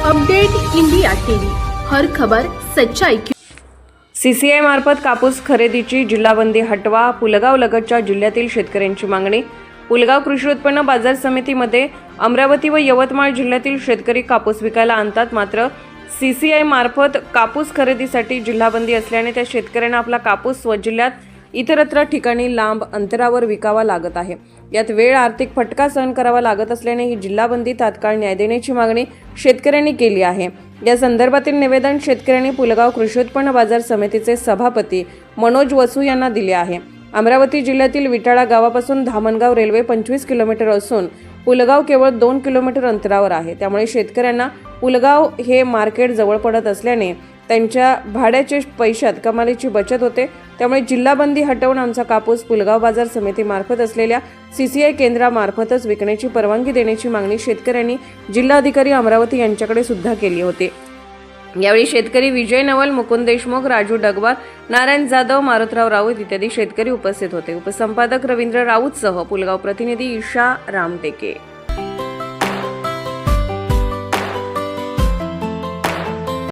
Update India TV. हर खबर सच्चाई की सीसीआय मार्फत कापूस खरेदीची जिल्हाबंदी हटवा पुलगाव लगतच्या जिल्ह्यातील शेतकऱ्यांची मागणी. पुलगाव कृषी उत्पन्न बाजार समितीमध्ये अमरावती व यवतमाळ जिल्ह्यातील शेतकरी कापूस विकायला आणतात मात्र सीसीआय मार्फत कापूस खरेदीसाठी जिल्हाबंदी असल्याने त्या शेतकऱ्यांना आपला कापूस स्वजिल्ह्यात इतरत्र ठिकाणी लांब अंतरावर विकावा लागत आहे. यात वेळ आर्थिक फटका सहन करावा लागत असल्याने ही जिल्हाबंदी तात्काळ न्याय देण्याची मागणी शेतकऱ्यांनी केली आहे. या संदर्भातील निवेदन शेतकऱ्यांनी पुलगाव कृषी उत्पन्न बाजार समितीचे सभापती मनोज वसू यांना दिले आहे. अमरावती जिल्ह्यातील विटाळा गावापासून धामणगाव रेल्वे पंचवीस किलोमीटर असून पुलगाव केवळ दोन किलोमीटर अंतरावर आहे. त्यामुळे शेतकऱ्यांना पुलगाव हे मार्केट जवळ पडत असल्याने त्यांच्या भाड्याचे पैशात कमालीची बचत होते. त्यामुळे जिल्हाबंदी हटवून आमचा कापूस पुलगाव बाजार समितीमार्फत असलेल्या सीसीआय केंद्रामार्फतच विकण्याची परवानगी देण्याची मागणी शेतकऱ्यांनी जिल्हाधिकारी अमरावती यांच्याकडे सुद्धा केली होती. यावेळी शेतकरी विजय नवल मुकुंद देशमुख राजू डगवार नारायण जाधव मारुतराव राऊत इत्यादी शेतकरी उपस्थित होते. उपसंपादक रवींद्र राऊतसह पुलगाव प्रतिनिधी ईशा रामटेके.